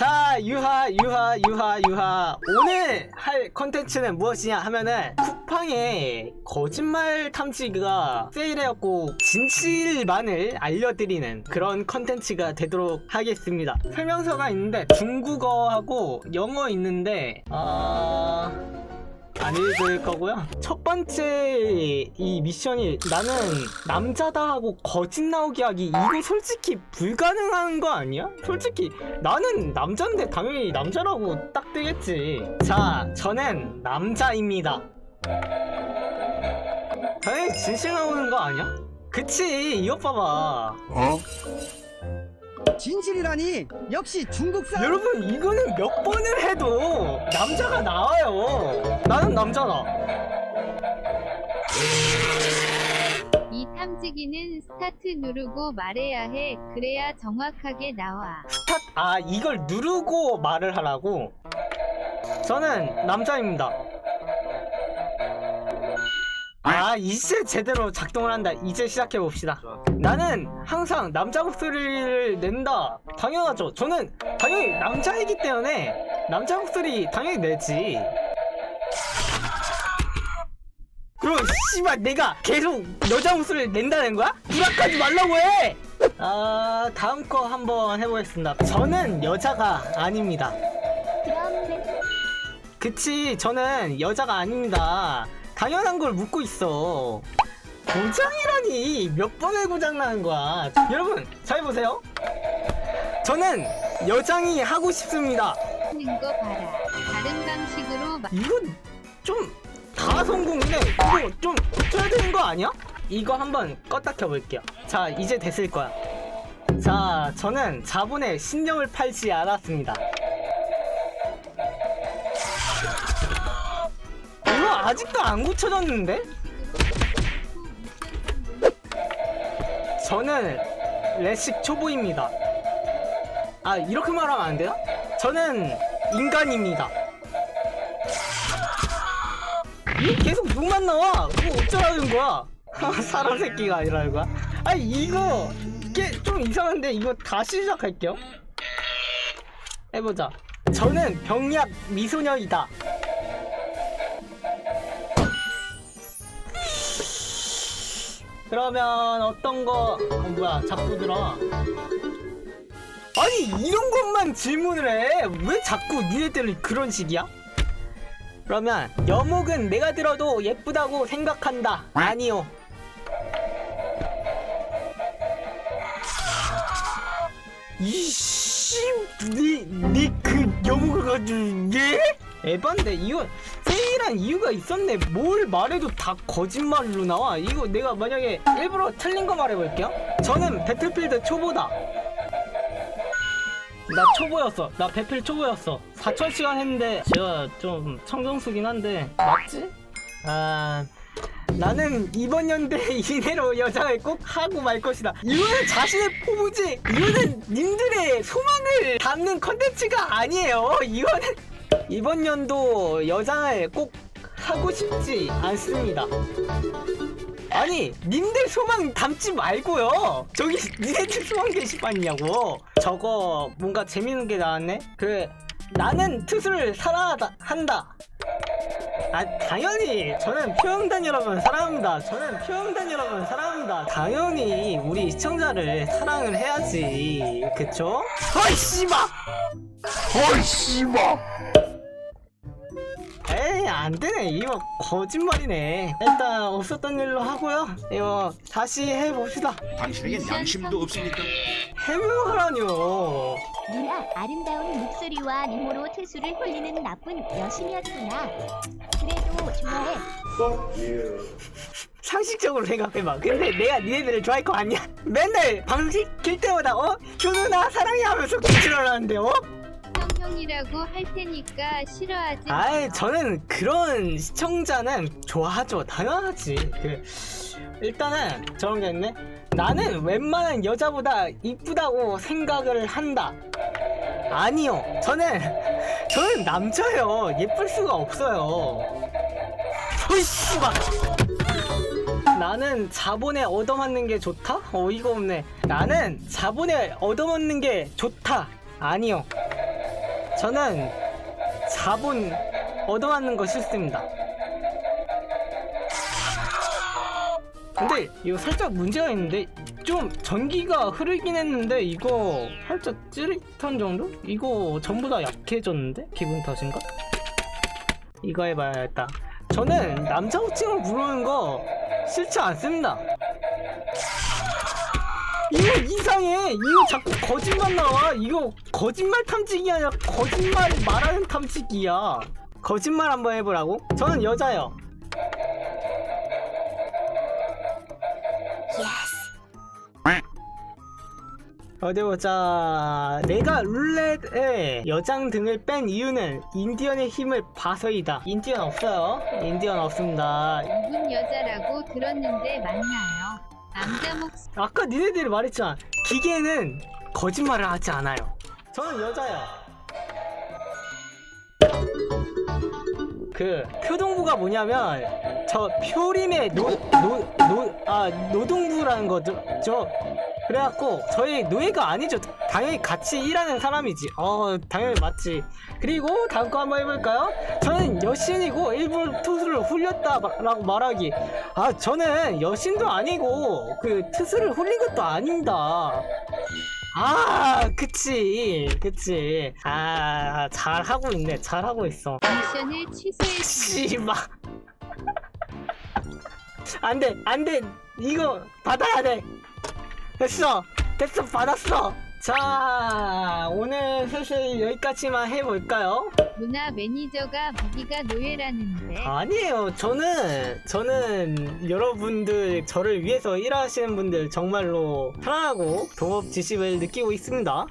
자 유하 유하 유하 유하. 오늘 할 컨텐츠는 무엇이냐 하면은 쿠팡에 거짓말 탐지기가 세일해갖고 진실만을 알려드리는 그런 컨텐츠가 되도록 하겠습니다. 설명서가 있는데 중국어하고 영어 있는데 아... 안 읽을 거고요. 첫 번째 이 미션이 나는 남자다 하고 거짓 나오게 하기 이거 솔직히 불가능한 거 아니야? 솔직히 나는 남자인데 당연히 남자라고 딱 뜨겠지. 자, 저는 남자입니다. 당연히 진실 나오는 거 아니야? 그치, 이 오빠 봐. 진실이라니 역시 중국 사람 여러분 이거는 몇 번을 해도 남자가 나와요. 나는 남자다. 이 탐지기는 스타트 누르고 말해야 해. 그래야 정확하게 나와. 스타트 아 이걸 누르고 말을 하라고 저는 남자입니다 아 이제 제대로 작동을 한다. 이제 시작해 봅시다. 나는 항상 남자 목소리를 낸다. 당연하죠. 저는 당연히 남자이기 때문에 남자 목소리 당연히 내지. 그럼 씨발 내가 계속 여자 목소리를 낸다는 거야? 불악하지 말라고 해! 아 다음 거 한번 해보겠습니다. 저는 여자가 아닙니다. 그치 저는 여자가 아닙니다 당연한 걸 묻고 있어. 고장이라니. 몇 번을 고장나는 거야. 여러분 잘 보세요. 저는 여장이 하고 싶습니다. 하는 거 봐라. 다른 방식으로 마- 이건 좀 다 성공인데 이거 좀 고쳐야 되는 거 아니야? 이거 한번 껐다 켜볼게요. 자 이제 됐을 거야. 자 저는 자본에 신념을 팔지 않았습니다 아직도 안 고쳐졌는데? 저는 레식 초보입니다 아 이렇게 말하면 안 돼요? 저는 인간입니다 이 계속 눈만 나와. 그거 어쩌라는 거야? 사람 새끼가 아니라는 거야? 아니 이거 좀 이상한데 이거 다시 시작할게요. 해보자. 저는 병약 미소녀이다. 그러면 어떤 거? 어, 뭐야? 자꾸 들어. 아니 이런 것만 질문을 해. 왜 자꾸 니네들은 그런 식이야? 그러면 여목은 내가 들어도 예쁘다고 생각한다. 아니요. 이씨, 니 니그 여목을 가지고 예? 에반데 이거 세일한 이유가 있었네. 뭘 말해도 다 거짓말로 나와. 이거 내가 만약에 일부러 틀린 거 말해볼게요. 저는 배틀필드 초보다. 나 초보였어. 나 배필 초보였어. 4천시간 했는데 제가 좀 청정수긴 한데 맞지? 아 나는 이번 연대 이내로 여장을 꼭 하고 말 것이다. 이거는 자신의 포부지. 이거는 님들의 소망을 담는 컨텐츠가 아니에요. 이거는 이번 연도 여장을 꼭 하고 싶지 않습니다. 아니 님들 소망 담지 말고요. 저기 니네들 소망 게시판이냐고. 저거 뭔가 재밌는 게 나왔네? 그 나는 투수를 사랑하다 한다. 아 당연히 저는 표영단 여러분 사랑합니다. 저는 표영단 여러분 사랑합니다. 당연히 우리 시청자를 사랑을 해야지. 그쵸? 어이 씨발! 어이 씨발 에이 안되네 이거 거짓말이네 일단 없었던 일로 하고요 이거 다시 해봅시다 당신에겐 양심도 없습니까? 해명하라뇨 누나 아름다운 목소리와 미모로 투수를 홀리는 나쁜 여신이었구나. 그래도 좋아해. 상식적으로 생각해봐 근데 내가 니네들을 좋아할 거 아니야? 맨날 방식 킬 때마다 어? 효누나 사랑해 하면서 기출하는데 어? 형형이라고 할 테니까 싫어하지 아이 마요. 저는 그런 시청자는 좋아하죠. 당연하지. 그 일단은 저런 게 있네. 나는 웬만한 여자보다 이쁘다고 생각을 한다. 아니요. 저는 저는 남자예요. 예쁠 수가 없어요. 어이 씨발 나는 자본에 얻어맞는 게 좋다? 어이가 없네. 나는 자본에 얻어맞는 게 좋다. 아니요 저는 자본 얻어맞는 거 싫습니다. 근데 이거 살짝 문제가 있는데 좀 전기가 흐르긴 했는데 이거 살짝 찌릿한 정도? 이거 전부 다 약해졌는데? 기분 탓인가? 이거 해봐야겠다. 저는 남자 호칭을 부르는 거 싫지 않습니다. 이거 이상해. 이거 자꾸 거짓말 나와. 이거 거짓말 탐지기 아니라 거짓말 말하는 탐지기야. 거짓말 한번 해보라고? 저는 여자요. 어디 보자. 내가 룰렛에 여장 등을 뺀 이유는 인디언의 힘을 봐서이다. 인디언 없어요. 인디언 없습니다. 이분 여자라고 들었는데 맞나요? 남자 목소리 아까 니네들이 말했잖아. 기계는 거짓말을 하지 않아요. 저는 여자야. 그 표동부가 뭐냐면 저 표림의 노 노 노 아 노동부라는 거죠. 저 그래갖고 저희 노예가 아니죠. 당연히 같이 일하는 사람이지. 어 당연히 맞지. 그리고 다음 거 한번 해볼까요? 저는 여신이고 일본 투수를 훌렸다라고 말하기. 아 저는 여신도 아니고 그 투수를 훌린 것도 아닙니다. 아 그치 그치 아 잘하고 있네 잘하고 있어 미션을 취소했습니다. 씨발 안돼 안돼 이거 받아야 돼 됐어. 됐어 받았어. 자 오늘 슬슬 여기까지만 해볼까요? 누나 매니저가 무기가 노예라는데. 아니에요. 저는 저는 여러분들 저를 위해서 일하시는 분들 정말로 사랑하고 동업 지식을 느끼고 있습니다